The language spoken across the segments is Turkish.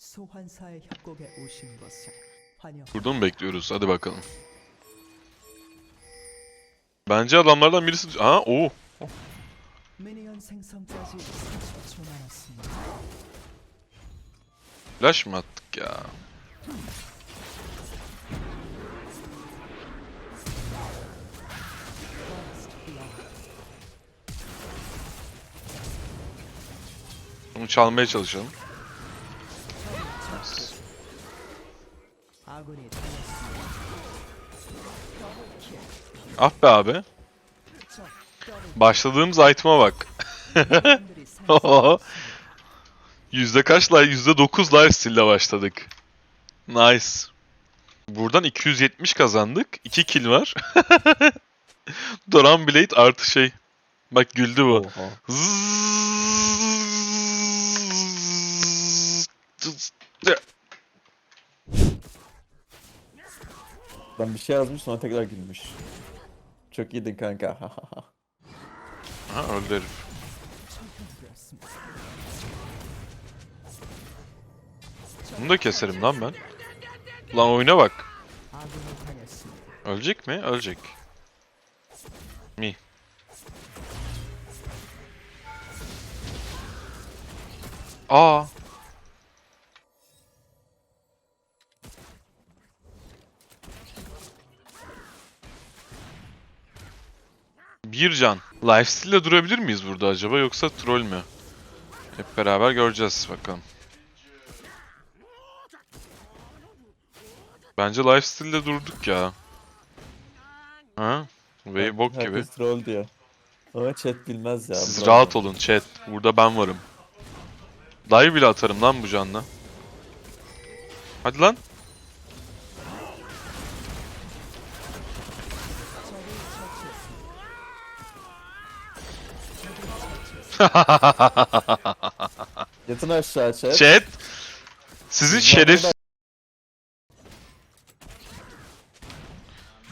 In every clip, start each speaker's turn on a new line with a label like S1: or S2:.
S1: 소환사의 협곡에 오신 것을 환영.
S2: Burada mı bekliyoruz? Hadi bakalım. Bence adamlardan birisi... Ha o.
S1: 미니언 생성까지 30초 남았습니다.
S2: Flash mı attık ya? Bunu çalmaya çalışalım. Ah be abi. Başladığım zaytıma bak. Yüzde kaç live? Yüzde dokuz live başladık. Nice. Buradan 270 kazandık. 2 kill var. Doran Blade artı şey. Bak güldü bu.
S3: Oha. Lan bir şey yazmış sonra tekrar gülmüş. Çok iyiydin kanka.
S2: ha öldü herif. Bunu da keserim lan ben. Lan oyuna bak. Ölecek mi? Ölecek. Mi. Aa. Bir can. Lifesteal'le durabilir miyiz burada acaba yoksa troll mü? Hep beraber göreceğiz bakalım. Bence lifesteal'le durduk ya. Ha? Ve bok gibi.
S3: Herkes troll diyor. Ama chat bilmez ya.
S2: Siz
S3: bravo.
S2: rahat olun chat. Burada ben varım. Dive bile atarım lan bu canla. Hadi lan.
S3: Yatın aşağı chat.
S2: Chat. Sizin şeref...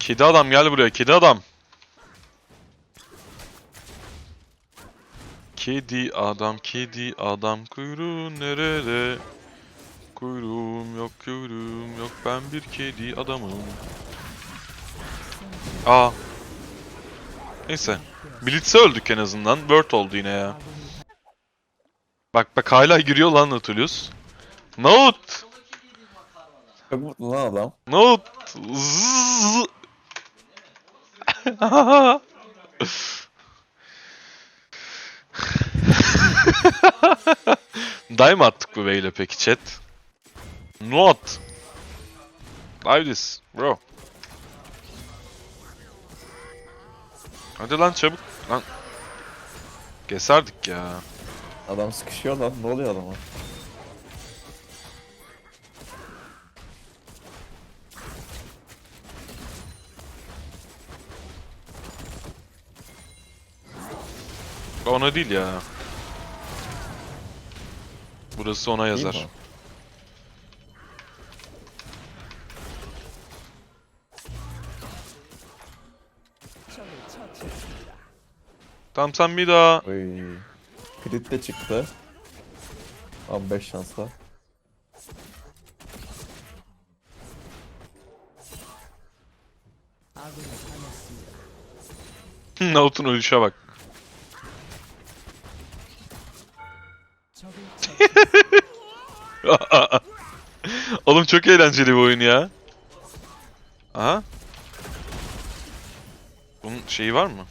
S2: Kedi adam gel buraya kedi adam. Kedi adam kedi adam kuyruğun nerede? Kuyruğum yok kuyruğum yok ben bir kedi adamım. Aa. Neyse. Blitz'e öldük en azından. Word oldu yine ya. Bak bak hala giriyor lan Nautilus. Note!
S3: Çok mutlu lan adam.
S2: Note! Zzz. Dive mi attık bu beyle peki chat? Not. Dive this bro. Hadi lan çabuk lan. Keserdik ya.
S3: Adam sıkışıyor lan. Ne oluyor adama?
S2: Ona değil ya. Burası ona yazar. Tamam sen bir daha.
S3: Oy. Crit de çıktı.
S1: Abi 5 şansla.
S2: Naut'un ölüşe bak. Oğlum çok eğlenceli bir oyun ya. Aha. Bunun şeyi var mı?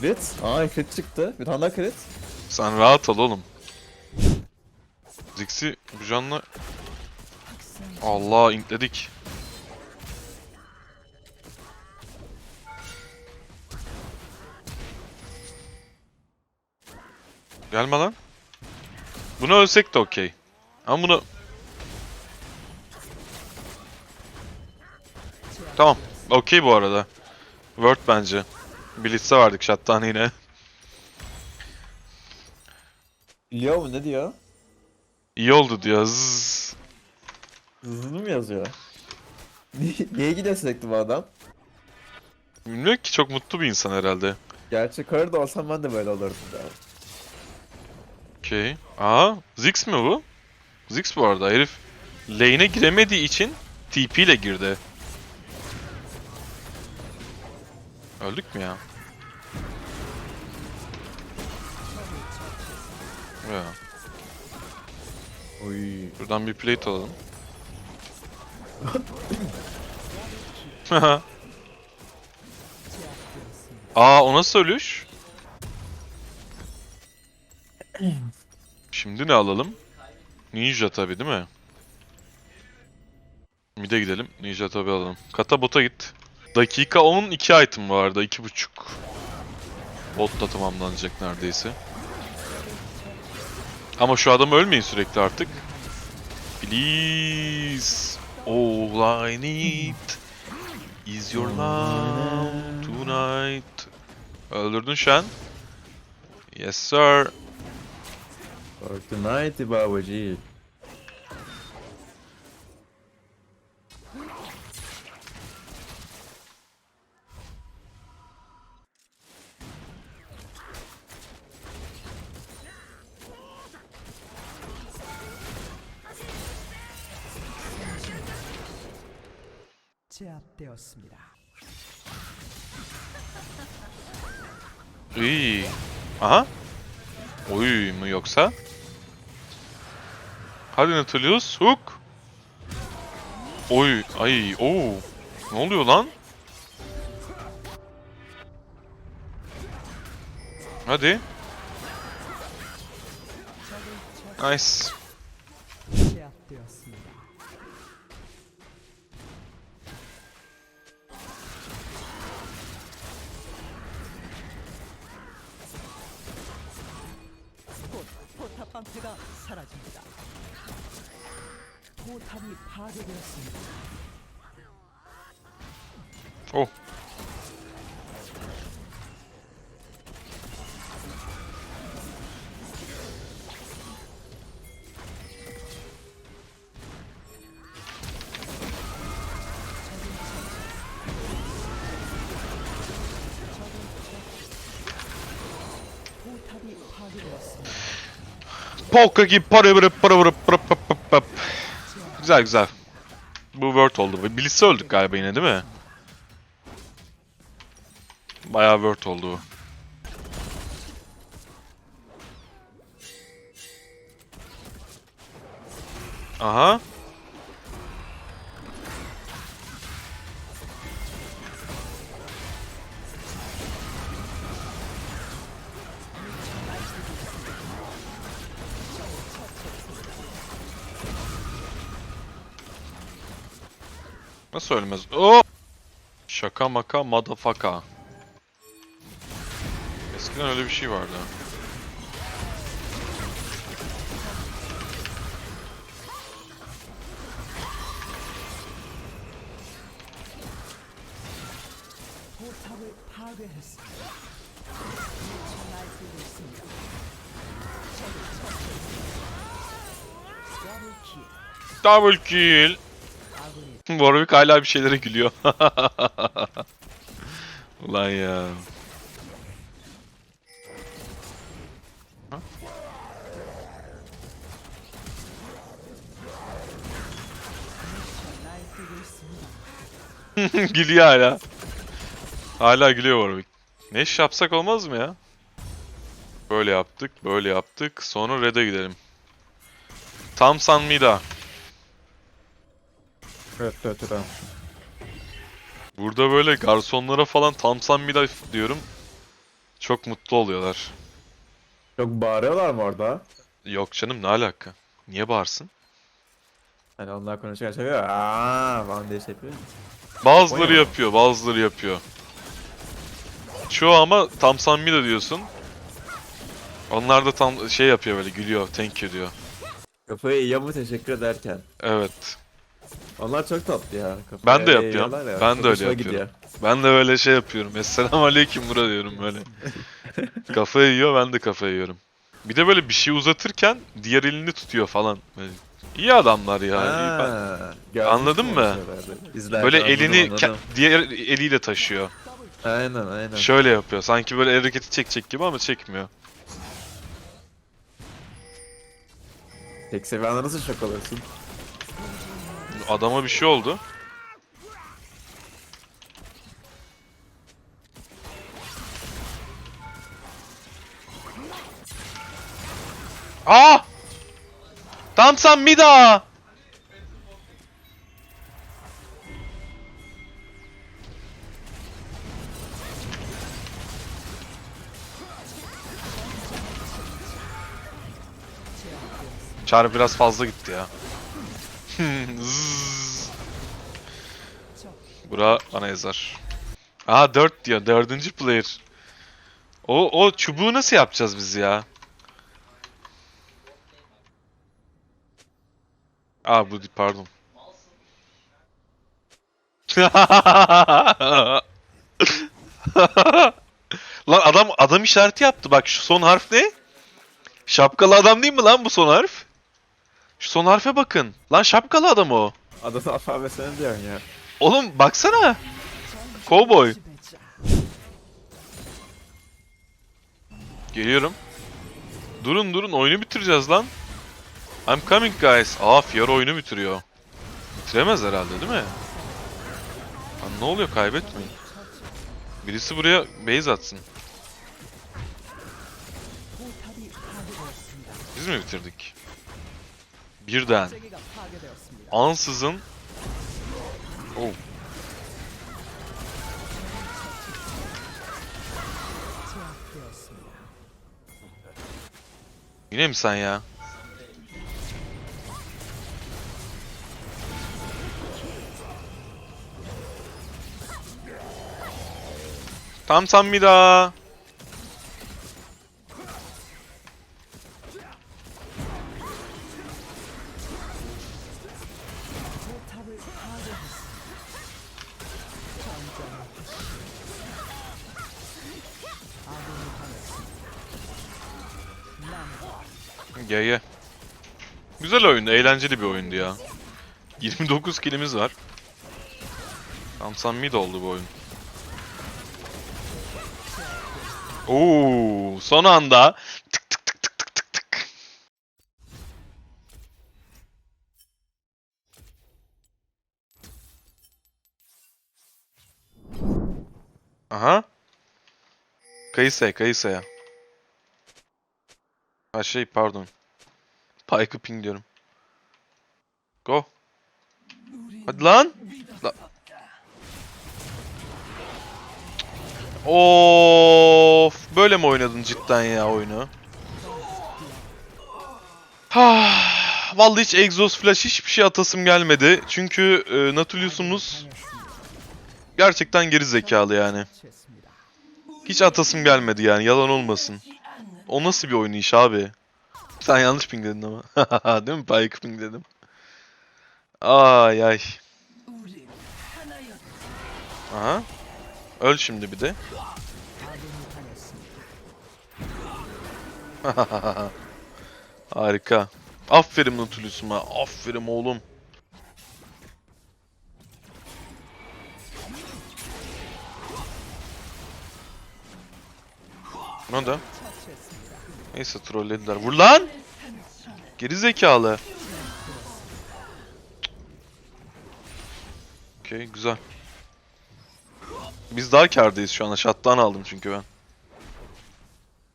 S3: Crit. Aa crit çıktı. Bir tane daha crit.
S2: Sen rahat ol oğlum. Zix'i bu canla... Allah intledik. Gelme lan. Bunu ölsek de okey. Ama bunu... Tamam. Okey bu arada. Word bence. Blitz'e verdik shot'tan yine.
S3: Biliyor mu ne diyor?
S2: İyi oldu diyor. Zzz.
S3: Hızlı mı yazıyor? Niye, niye gidiyor sürekli bu adam?
S2: Bilmiyorum ki çok mutlu bir insan herhalde.
S3: Gerçi karı da olsam ben de böyle olurdum ya.
S2: Okey. Aa, Ziggs mi bu? Ziggs bu arada. Herif lane'e giremediği için TP ile girdi. Öldük mü ya? Ya.
S3: Oy.
S2: Buradan bir plate alalım. Aa o nasıl ölüş? Şimdi ne alalım? Ninja tabi değil mi? Mid'e gidelim. Ninja tabi alalım. Kata bota git. Dakika 10 2 item vardı. 2.5. Bot da tamamlanacak neredeyse. Ama şu adam ölmeyin sürekli artık. Please. All I need is your love tonight. Öldürdün Shen. Yes sir.
S3: Fortnite babacı.
S2: Hadi Nautilus. Hook. Oy. Ay. Oo. Ne oluyor lan? Hadi. Nice.
S1: 제압되었습니다. 곧 포탑 방패가 사라집니다. 포탑이 파괴되었습니다.
S2: 오.
S1: 포크기
S2: 퍼르브르 퍼르브르 퍼르 Güzel güzel. Bu word oldu. Blitz'e öldük galiba yine değil mi? Bayağı word oldu. Aha. Nasıl ölmez? Oo! Şaka maka madafaka. Eskiden öyle bir şey vardı. Double kill. Warwick hala bir şeylere gülüyor. Ulan ya. gülüyor hala. Hala gülüyor Warwick. Neş yapsak olmaz mı ya? Böyle yaptık, böyle yaptık. Sonra Red'e gidelim. Tamsan Mida.
S3: Evet evet tamam.
S2: Burada böyle garsonlara falan tam San Mida diyorum. Çok mutlu oluyorlar.
S3: Çok bağırıyorlar mı orada?
S2: Yok canım ne alaka? Niye bağırsın?
S3: Hani onlar konuşurken şey yapıyor. Aaa falan diye şey yapıyor.
S2: Bazıları
S3: Japonya mı?
S2: yapıyor, bazıları yapıyor. Çoğu ama tam San Mida diyorsun. Onlar da tam şey yapıyor böyle gülüyor, thank you diyor.
S3: Kafayı yiyor mu teşekkür ederken.
S2: Evet.
S3: Onlar çok tatlı ya. Kafayı
S2: Ben de yapıyorum.
S3: ya,
S2: Ben
S3: çok
S2: de öyle yapıyorum.
S3: gidiyor.
S2: Ben de böyle şey yapıyorum. Esselamu aleyküm bura diyorum böyle. kafayı yiyor, ben de kafayı yiyorum. Bir de böyle bir şey uzatırken diğer elini tutuyor falan. Böyle. İyi adamlar ya. iyi. Ben-
S3: Ha,
S2: Anladın mı?
S3: İzlerken
S2: Böyle elini
S3: anladım.
S2: diğer eliyle taşıyor.
S3: Aynen aynen.
S2: Şöyle yapıyor. Sanki böyle hareketi çekecek gibi ama çekmiyor.
S3: Tek seviyende nasıl şok oluyorsun?
S2: Adama bir şey oldu. Aa! Tam sen Mida! Çağrı biraz fazla gitti ya. Bura bana yazar. Aa 4 diyor. Dördüncü player. O, o çubuğu nasıl yapacağız biz ya? Aa bu pardon. lan adam adam işareti yaptı. Bak şu son harf ne? Şapkalı adam değil mi lan bu son harf? Şu son harfe bakın. Lan şapkalı adam o.
S3: Adamın alfabesini diyorsun ya.
S2: Oğlum baksana. Cowboy. Geliyorum. Durun durun oyunu bitireceğiz lan. I'm coming guys. Aa Fiora oyunu bitiriyor. Bitiremez herhalde değil mi? Lan ne oluyor kaybetmeyin. Birisi buraya base atsın. Biz mi bitirdik? Birden. Ansızın
S1: 오.
S2: 이름 싸야. 감사합니다. Oyundu, eğlenceli bir oyundu ya. 29 kilimiz var. Tamsam mid oldu bu oyun. Oo, son anda tık tık tık tık tık tık tık. Aha. Kayısaya, kayısaya. Ha şey pardon. Pike'ı ping diyorum. Go. Hadi lan. La of böyle mi oynadın cidden ya oyunu? Ah, vallahi hiç Exhaust Flash hiçbir şey atasım gelmedi. Çünkü e, Natulius'umuz gerçekten geri zekalı yani. Hiç atasım gelmedi yani yalan olmasın. O nasıl bir oyun oynayış abi? Sen yanlış ping ama. Değil mi? Pike ping dedim. Ay ay. Aha. Öl şimdi bir de. Harika. Aferin Nautilus'uma. Aferin oğlum. Ne
S1: oldu?
S2: Neyse trollediler. Vur lan! Geri zekalı. Okey güzel. Biz daha kardayız şu anda. Shot'tan aldım çünkü ben.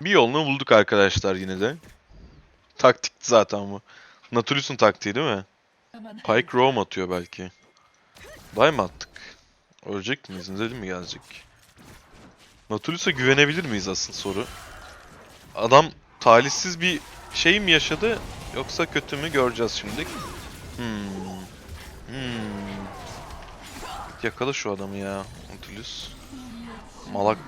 S2: Bir yolunu bulduk arkadaşlar yine de. Taktikti zaten bu. Natulus'un taktiği değil mi? Pike roam atıyor belki. Day mı attık? Ölecek miyiz? Nedelim mi gelecek? Natulus'a güvenebilir miyiz asıl soru? Adam talihsiz bir şey mi yaşadı yoksa kötü mü göreceğiz şimdi. Hmm. Hmm. Yakala şu adamı ya. Nautilus. Malak.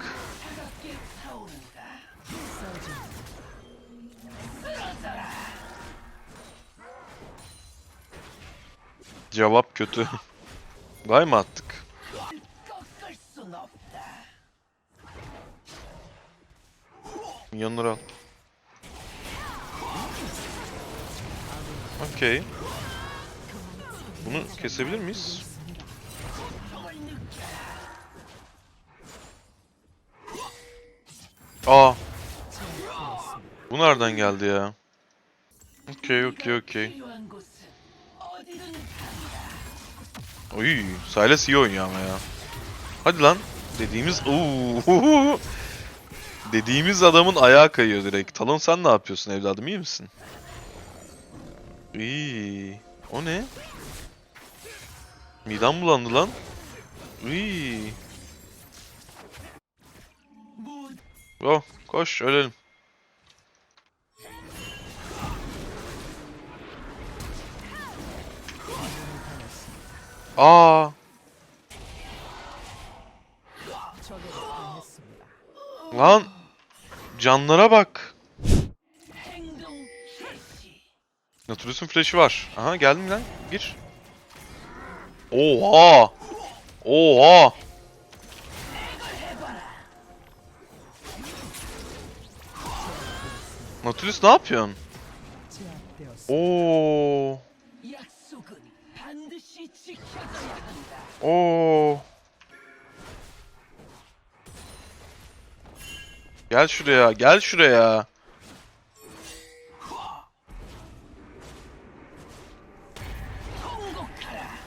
S2: Cevap kötü. Vay mı attık? Milyonları al. Okey. Bunu kesebilir miyiz? Aa. Bu nereden geldi ya? Okey okey okey. Oy, Silas iyi oynuyor ama ya. Hadi lan. Dediğimiz. Dediğimiz adamın ayağı kayıyor direkt. Talon sen ne yapıyorsun evladım iyi misin? İyi. O ne? Midem bulandı lan. İyi. Go koş ölelim. Aa. Lan canlara bak. Natulus'un flash'i var. Aha geldim lan. Gir. Oha. Oha. Nautilus ne yapıyorsun? Oo. Oo. Gel şuraya, gel şuraya.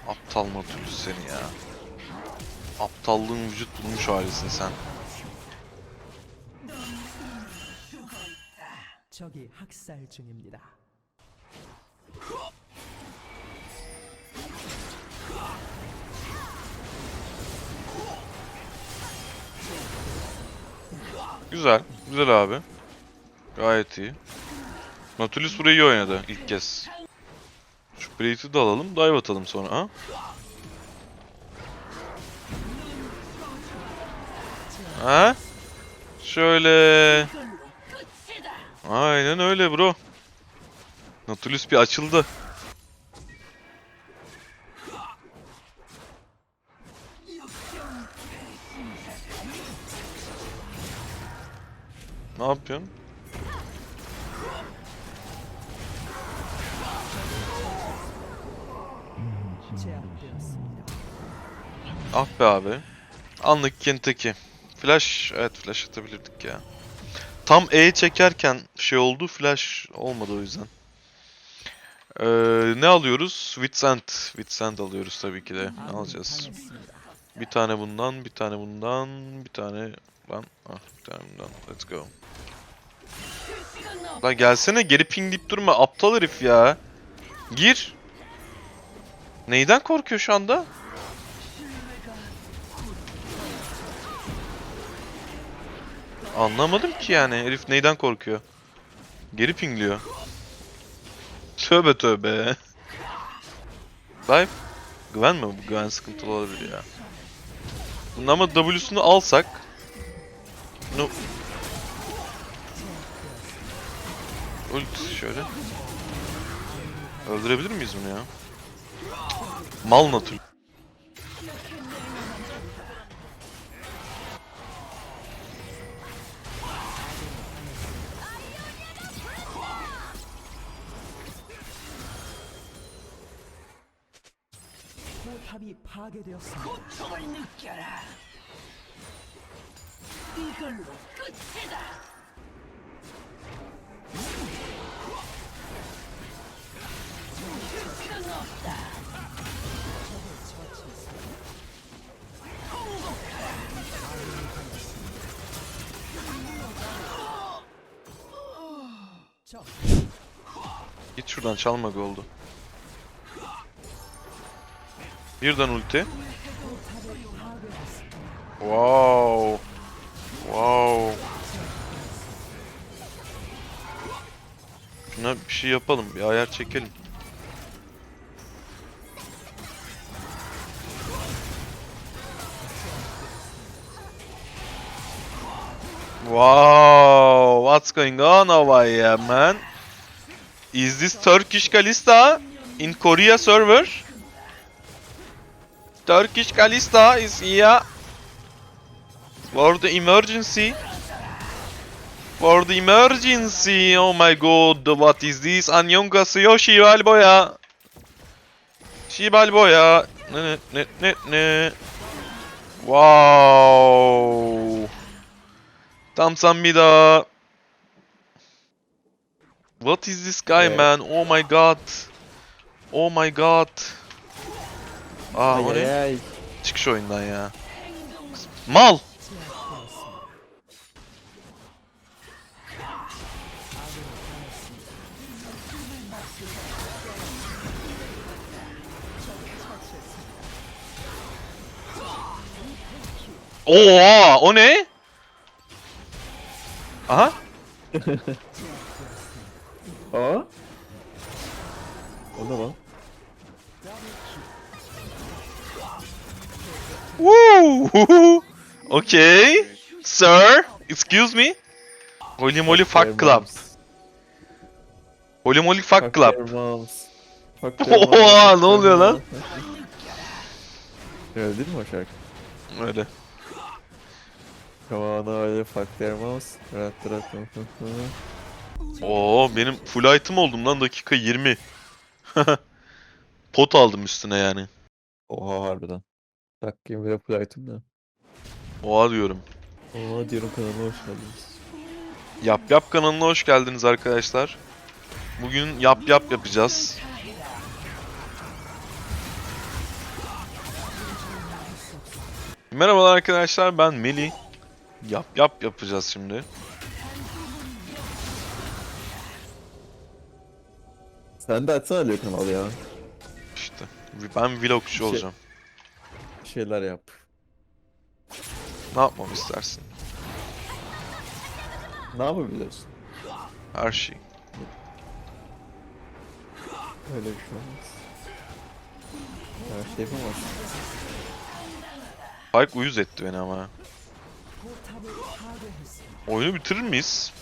S2: Aptal Nautilus seni ya. Aptallığın vücut bulmuş halisin sen.
S1: 학살 중입니다.
S2: Güzel, güzel abi. Gayet iyi. Nautilus burayı iyi oynadı ilk kez. Şu plate'i de alalım, dive atalım sonra ha. Ha? Şöyle. Aynen öyle bro. Nautilus bir açıldı. Ne yapıyorsun? Ah be abi. Anlık Kentucky. Flash, evet flash atabilirdik ya. Tam E çekerken şey oldu. Flash olmadı o yüzden. Ee, ne alıyoruz? Witsend. Witsend alıyoruz tabii ki de. Ne alacağız? Bir tane bundan, bir tane bundan, bir tane ben. Ah, bir tane bundan. Let's go. Lan gelsene geri pingleyip durma aptal herif ya. Gir. Neyden korkuyor şu anda? Anlamadım ki yani herif neyden korkuyor. Geri pingliyor. Tövbe tövbe. Life. Güven mi? Bu güven sıkıntılı olabilir ya. Bunun ama W'sunu alsak. No. Ult şöyle. Öldürebilir miyiz bunu ya? Mal natul.
S1: 파괴되었습니다.
S4: 고통을 느껴라. 이걸로 끝이다. 시간 없다.
S1: 적
S2: Git şuradan çalma goldu. Birden ulti. Wow. Wow. Şuna bir şey yapalım. Bir ayar çekelim. Wow, what's going on over here, man? Is this Turkish Kalista in Korea server? Turkish Kalista is here for the emergency. For the emergency, oh my god, what is this? Anyon kasıyor Şivalboya. Şivalboya. Ne ne ne ne ne. Wow. Tam sen bir daha. What is this guy man? Oh my god. Oh my god. Aa o ne?
S3: ay.
S2: Çık şu oyundan ya. Mal. Oha o ne? Aha.
S3: Aa. O ne lan?
S2: Woo! okay. Sir, excuse me. Holy moly fuck club. Holy moly fuck club. Oha, ne oluyor lan?
S3: Öyle değil mi o şarkı?
S2: Öyle.
S3: Come on öyle fuck their mouse. Rat rat.
S2: Oo benim full item oldum lan dakika 20. Pot aldım üstüne yani.
S3: Oha harbiden. Bile full item da.
S2: Oha diyorum.
S3: Oha diyorum kanalına hoş geldiniz.
S2: Yap Yap kanalına hoş geldiniz arkadaşlar. Bugün Yap Yap yapacağız. Merhabalar arkadaşlar ben Meli. Yap Yap yapacağız şimdi.
S3: Sen de açsana Leo kanalı ya.
S2: İşte ben vlogçu
S3: Şey-
S2: olacağım
S3: şeyler yap.
S2: Ne yapmamı istersin?
S3: Ne yapabilirsin?
S2: Her şey.
S3: Öyle bir şey olmaz. Her şey yapamazsın.
S2: Pike uyuz etti beni ama. Oyunu bitirir miyiz?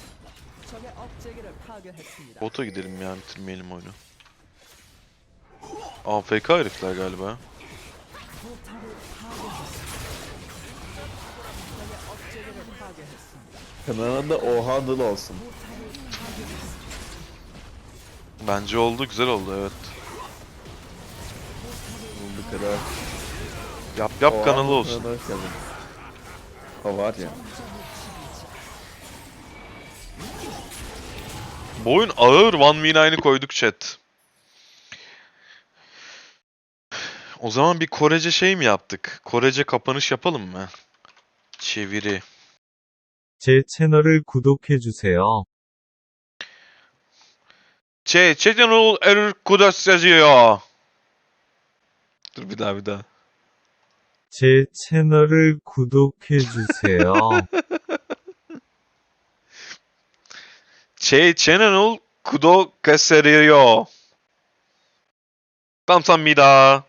S2: Bota gidelim ya bitirmeyelim oyunu. AFK herifler galiba.
S1: Kanalın
S3: da Oha Dıl olsun.
S2: Bence oldu güzel oldu evet.
S3: Oldu kadar.
S2: Yap yap
S3: Oha
S2: kanalı olsun.
S3: kadar. O var ya.
S2: Bu oyun ağır One Mean aynı koyduk chat. O zaman bir Korece şey mi yaptık? Korece kapanış yapalım mı? Çeviri.
S5: 제 채널을 구독해주세요.
S2: Dur bir daha bir daha.
S5: 제 채널을 구독해주세요.
S2: 제 채널을 구독하세요. 감사합니다.